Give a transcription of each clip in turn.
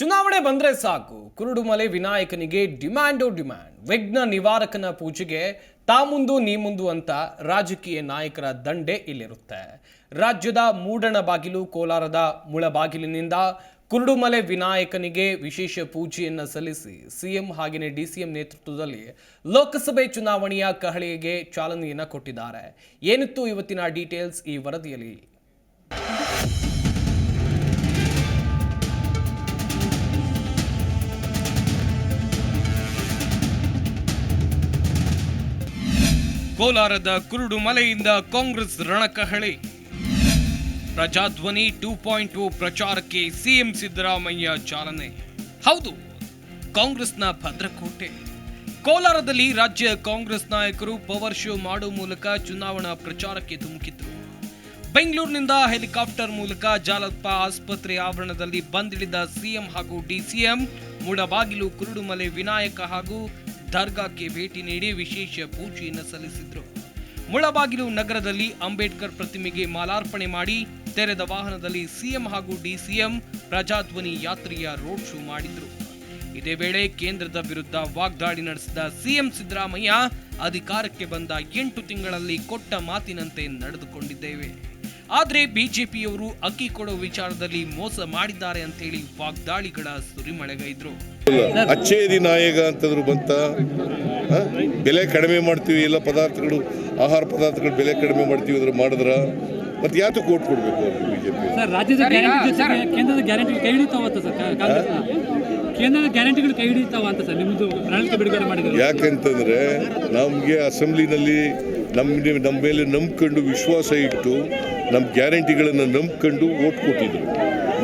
ಚುನಾವಣೆ ಬಂದ್ರೆ ಸಾಕು. ಕುರುಡುಮಲೆ ವಿನಾಯಕನಿಗೆ ಡಿಮ್ಯಾಂಡೋ ಡಿಮ್ಯಾಂಡ್. ವಿಘ್ನ ನಿವಾರಕನ ಪೂಜೆಗೆ ತಾ ಮುಂದು ನೀ ಮುಂದು ಅಂತ ರಾಜಕೀಯ ನಾಯಕರ ದಂಡೆ ಇಲ್ಲಿರುತ್ತೆ. ರಾಜ್ಯದ ಮೂಡಣ ಬಾಗಿಲು ಕೋಲಾರದ ಮುಳಬಾಗಿಲಿನಿಂದ ಕುರುಡುಮಲೆ ವಿನಾಯಕನಿಗೆ ವಿಶೇಷ ಪೂಜೆಯನ್ನು ಸಲ್ಲಿಸಿ ಸಿಎಂ ಹಾಗೆಯೇ ಡಿಸಿಎಂ ನೇತೃತ್ವದಲ್ಲಿ ಲೋಕಸಭೆ ಚುನಾವಣೆಯ ಕಹಳೆಗೆ ಚಾಲನೆಯನ್ನು ಕೊಟ್ಟಿದ್ದಾರೆ. ಏನಿತ್ತು ಇವತ್ತಿನ ಡೀಟೇಲ್ಸ್ ಈ ವರದಿಯಲ್ಲಿ? ಕೋಲಾರದ ಕುರುಡು ಮಲೆಯಿಂದ ಕಾಂಗ್ರೆಸ್ ರಣಕಹಳೆ. ಪ್ರಜಾಧ್ವನಿ ಟೂ ಪಾಯಿಂಟ್ ಟೂ ಪ್ರಚಾರಕ್ಕೆ ಸಿಎಂ ಸಿದ್ದರಾಮಯ್ಯ ಚಾಲನೆ. ಹೌದು, ಕಾಂಗ್ರೆಸ್ನ ಭದ್ರಕೋಟೆ. ಕೋಲಾರದಲ್ಲಿ ರಾಜ್ಯ ಕಾಂಗ್ರೆಸ್ ನಾಯಕರು ಪವರ್ ಶೋ ಮಾಡುವ ಮೂಲಕ ಚುನಾವಣಾ ಪ್ರಚಾರಕ್ಕೆ ಧುಮುಕಿದ್ರು. ಬೆಂಗಳೂರಿನಿಂದ ಹೆಲಿಕಾಪ್ಟರ್ ಮೂಲಕ ಜಾಲಪ್ಪ ಆಸ್ಪತ್ರೆ ಆವರಣದಲ್ಲಿ ಬಂದಿಳಿದ ಸಿಎಂ ಹಾಗೂ ಡಿಸಿಎಂ ಮೂಡಬಾಗಿಲು ಕುರುಡುಮಲೆ ವಿನಾಯಕ ಹಾಗೂ ದರ್ಗಾಕ್ಕೆ ಭೇಟಿ ನೀಡಿ ವಿಶೇಷ ಪೂಜೆಯನ್ನು ಸಲ್ಲಿಸಿದ್ರು. ಮುಳಬಾಗಿಲು ನಗರದಲ್ಲಿ ಅಂಬೇಡ್ಕರ್ ಪ್ರತಿಮೆಗೆ ಮಾಲಾರ್ಪಣೆ ಮಾಡಿ ತೆರೆದ ವಾಹನದಲ್ಲಿ ಸಿಎಂ ಹಾಗೂ ಡಿಸಿಎಂ ಪ್ರಜಾಧ್ವನಿ ಯಾತ್ರೆಯ ರೋಡ್ ಶೋ ಮಾಡಿದರು. ಇದೇ ವೇಳೆ ಕೇಂದ್ರದ ವಿರುದ್ಧ ವಾಗ್ದಾಳಿ ನಡೆಸಿದ ಸಿಎಂ ಸಿದ್ದರಾಮಯ್ಯ ಅಧಿಕಾರಕ್ಕೆ ಬಂದ ಎಂಟು ತಿಂಗಳಲ್ಲಿ ಕೊಟ್ಟ ಮಾತಿನಂತೆ ನಡೆದುಕೊಂಡಿದ್ದೇವೆ. ಆದ್ರೆ ಬಿಜೆಪಿಯವರು ಅಕ್ಕಿ ಕೊಡೋ ವಿಚಾರದಲ್ಲಿ ಮೋಸ ಮಾಡಿದ್ದಾರೆ ಅಂತ ಹೇಳಿ ವಾಗ್ದಾಳಿಗಳ ಸುರಿಮಳೆಗೈದ್ರು. ಅಚ್ಚೇದಿ ನಾಯಕ ಅಂತಂದ್ರು ಬಂತ? ಬೆಲೆ ಕಡಿಮೆ ಮಾಡ್ತೀವಿ ಎಲ್ಲ ಪದಾರ್ಥಗಳು ಆಹಾರ ಪದಾರ್ಥಗಳು ಬೆಲೆ ಕಡಿಮೆ ಮಾಡ್ತೀವಿ ಅಂದ್ರೆ ಮಾಡಿದ್ರ ಮತ್ತೆ ಯಾತಕ್ಕೆ ಓಟ್ ಕೊಡಬೇಕು ಬಿಜೆಪಿ ಸರ್ ರಾಜ್ಯದ ಗ್ಯಾರಂಟಿ ಜೊತೆಗೆ ಕೇಂದ್ರದ ಗ್ಯಾರಂಟಿ ಕೈ ಹಿಡಿತಾವಂತ ಕೇಂದ್ರದ ಗ್ಯಾರಂಟಿಗಳು ಕೈ ಹಿಡಿತಾವ ಅಂತ ಸರ್ ನಿಮ್ಮದು ಪ್ರಣಾಳಿಕೆ ಬಿಡುಗಡೆ ಮಾಡಿದ್ರು. ಯಾಕಂತಂದ್ರೆ ನಮಗೆ ಅಸೆಂಬ್ಲಿನಲ್ಲಿ ನಮ್ಮ ನಮ್ಮ ಮೇಲೆ ನಂಬ್ಕೊಂಡು ವಿಶ್ವಾಸ ಇಟ್ಟು ನಮ್ಮ ಗ್ಯಾರಂಟಿಗಳನ್ನು ನಂಬ್ಕೊಂಡು ಓಟ್ ಕೊಟ್ಟಿದ್ದರು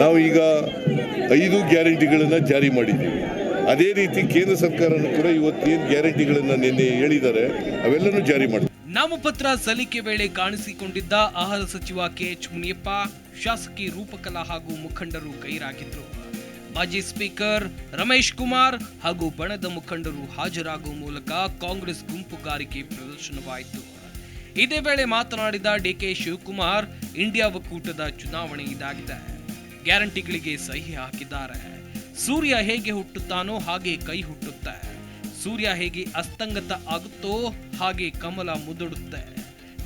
ನಾವು ಈಗ ಐದು ಗ್ಯಾರಂಟಿಗಳನ್ನು ಜಾರಿ ಮಾಡಿದ್ದೀವಿ ಅದೇ ರೀತಿ ಕೇಂದ್ರ ಸರ್ಕಾರನೂ ಕೂಡ ಇವತ್ತೇನು ಗ್ಯಾರಂಟಿಗಳನ್ನು ನಿನ್ನೆ ಹೇಳಿದ್ದಾರೆ, ಅವೆಲ್ಲನೂ ಜಾರಿ ಮಾಡಿ ನಾಮಪತ್ರ ಸಲ್ಲಿಕೆ ವೇಳೆ ಕಾಣಿಸಿಕೊಂಡಿದ್ದ ಆಹಾರ ಸಚಿವ ಕೆಎಚ್ ಮುನಿಯಪ್ಪ, ಶಾಸಕಿ ರೂಪಕಲಾ ಹಾಗೂ ಮುಖಂಡರು ಗೈರಾಗಿದ್ರು. ಮಾಜಿ ಸ್ಪೀಕರ್ ರಮೇಶ್ ಕುಮಾರ್ ಹಾಗೂ ಬಣದ ಮುಖಂಡರು ಹಾಜರಾಗುವ ಮೂಲಕ ಕಾಂಗ್ರೆಸ್ ಗುಂಪುಗಾರಿಕೆ ಪ್ರದರ್ಶನವಾಯಿತು. ಇದೇ ವೇಳೆ ಮಾತನಾಡಿದ ಡಿಕೆ ಶಿವಕುಮಾರ್, ಇಂಡಿಯಾ ಒಕ್ಕೂಟದ ಚುನಾವಣೆ ಇದಾಗಿದೆ. ಗ್ಯಾರಂಟಿಗಳಿಗೆ ಸಹಿ ಹಾಕಿದ್ದಾರೆ. ಸೂರ್ಯ ಹೇಗೆ ಹುಟ್ಟುತ್ತಾನೋ ಹಾಗೆ ಕೈ ಹುಟ್ಟುತ್ತೆ. ಸೂರ್ಯ ಹೇಗೆ ಅಸ್ತಂಗತ ಆಗುತ್ತೋ ಹಾಗೆ ಕಮಲ ಮುದುಡುತ್ತೆ.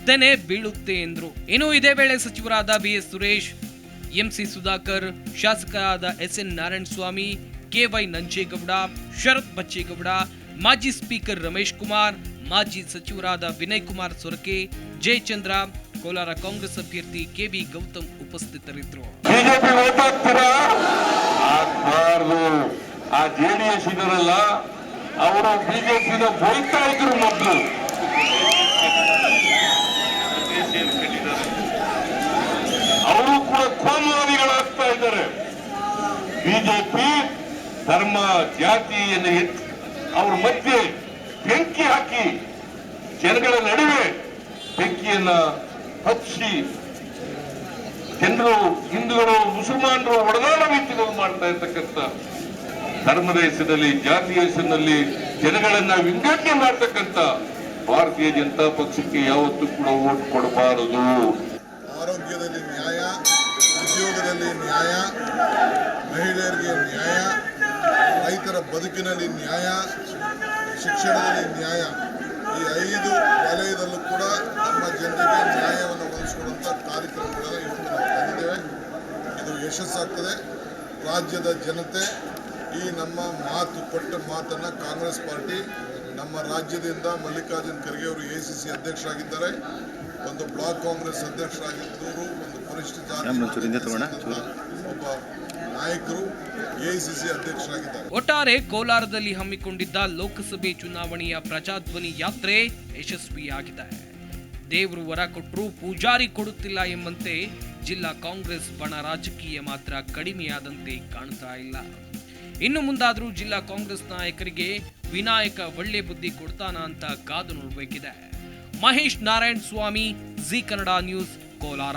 ತೆನೆ ಬೀಳುತ್ತೆ ಎಂದ್ರು. ಇನ್ನು ಇದೇ ವೇಳೆ ಸಚಿವರಾದ B S Suresh M C Sudhakar, ಶಾಸಕರಾದ S N Narayana Swamy K Y Nanjegowda, Sharath Bachegowda, ಮಾಜಿ ಸ್ಪೀಕರ್ ರಮೇಶ್ ಕುಮಾರ್ ಮಾಜಿ ಸಚಿವರಾದ ವಿನಯ್ ಕುಮಾರ್ ಸೊರಕೆ, ಜಯಚಂದ್ರ, ಕೋಲಾರ ಕಾಂಗ್ರೆಸ್ ಅಭ್ಯರ್ಥಿ ಕೆವಿ ಗೌತಮ್ ಉಪಸ್ಥಿತರಿದ್ದರು. ಆ ಜೆ ಡಿ ಇದರಲ್ಲ, ಅವರು ಬಿಜೆಪಿನ ಬೈತಾ ಇದ್ರು ಮೊದಲು. ಅವರು ಕೂಡ ಕೋಮುವಾದಿಗಳಾಗ್ತಾ ಇದ್ದಾರೆ. ಬಿಜೆಪಿ ಧರ್ಮ ಜಾತಿಯನ್ನು ಅವ್ರ ಮಧ್ಯೆ ಬೆಂಕಿ ಹಾಕಿ ಜನಗಳ ನಡುವೆ ಬೆಂಕಿಯನ್ನ ಹಚ್ಚಿ ಜನರು, ಹಿಂದೂಗಳು, ಮುಸಲ್ಮಾನರು ಒಡನಾಡ ರೀತಿಗಳು ಮಾಡ್ತಾ ಇರ್ತಕ್ಕಂಥ ಧರ್ಮದ ಹೆಸರಿನಲ್ಲಿ ಜಾತಿಯ ಹೆಸರಿನಲ್ಲಿ ಜನಗಳನ್ನ ವಿಂಗಡಣೆ ಮಾಡ್ತಕ್ಕಂಥ ಭಾರತೀಯ ಜನತಾ ಪಕ್ಷಕ್ಕೆ ಯಾವತ್ತೂ ಕೂಡ ಓಟ್ ಕೊಡಬಾರದು. ಆರೋಗ್ಯದಲ್ಲಿ ನ್ಯಾಯ, ಉದ್ಯೋಗದಲ್ಲಿ ನ್ಯಾಯ, ಮಹಿಳೆಯರಿಗೆ ನ್ಯಾಯ, ರೈತರ ಬದುಕಿನಲ್ಲಿ ನ್ಯಾಯ ಶಿಕ್ಷಣದಲ್ಲಿ ನ್ಯಾಯ. ಈ ಐದು ವಲಯದಲ್ಲೂ ಕೂಡ ನಮ್ಮ ಜನರಿಗೆ ನ್ಯಾಯವನ್ನು ಒದಗಿಸಿಕೊಡುವಂಥ ಕಾರ್ಯಕ್ರಮಗಳನ್ನು ಇವತ್ತು ನಾವು ತಂದಿದ್ದೇವೆ. ಇದು ಯಶಸ್ಸಾಗ್ತದೆ. ರಾಜ್ಯದ ಜನತೆ ಈ ನಮ್ಮ ಮಾತು ಕೊಟ್ಟ ಮಾತನ್ನು ಕಾಂಗ್ರೆಸ್ ಪಾರ್ಟಿ ನಮ್ಮ ರಾಜ್ಯದಿಂದ ಮಲ್ಲಿಕಾರ್ಜುನ್ ಖರ್ಗೆ ಅವರು ಎ ಸಿ ಸಿ ಅಧ್ಯಕ್ಷರಾಗಿದ್ದಾರೆ. ಒಂದು ಬ್ಲಾಕ್ ಕಾಂಗ್ರೆಸ್ ಅಧ್ಯಕ್ಷರಾಗಿದ್ದವರು ಒಂದು ಜಾತಿ ಒಬ್ಬ ನಾಯಕರು ಎ ಸಿ ಸಿ ಅಧ್ಯಕ್ಷರಾಗಿದ್ದಾರೆ. ಒಟ್ಟಾರೆ ಕೋಲಾರದಲ್ಲಿ ಹಮ್ಮಿಕೊಂಡಿದ್ದ ಲೋಕಸಭೆ ಚುನಾವಣೆಯ ಪ್ರಜಾಧ್ವನಿ ಯಾತ್ರೆ ಯಶಸ್ವಿಯಾಗಿದೆ. ದೇವರು ವರ ಕೊಟ್ಟರು ಪೂಜಾರಿ ಕೊಡುತ್ತಿಲ್ಲ ಎಂಬಂತೆ ಜಿಲ್ಲಾ ಕಾಂಗ್ರೆಸ್ ಬಣ ರಾಜಕೀಯ ಮಾತ್ರ ಕಡಿಮೆಯಾದಂತೆ ಕಾಣ್ತಾ ಇಲ್ಲ. ಇನ್ನು ಮುಂದಾದರೂ ಜಿಲ್ಲಾ ಕಾಂಗ್ರೆಸ್ ನಾಯಕರಿಗೆ ವಿನಾಯಕ ಒಳ್ಳೆ ಬುದ್ಧಿ ಕೊಡ್ತಾನ ಅಂತ ಕಾದು ನೋಡಬೇಕಿದೆ. Mahesh Narayan Swamy, Zee Kannada news, Kolar.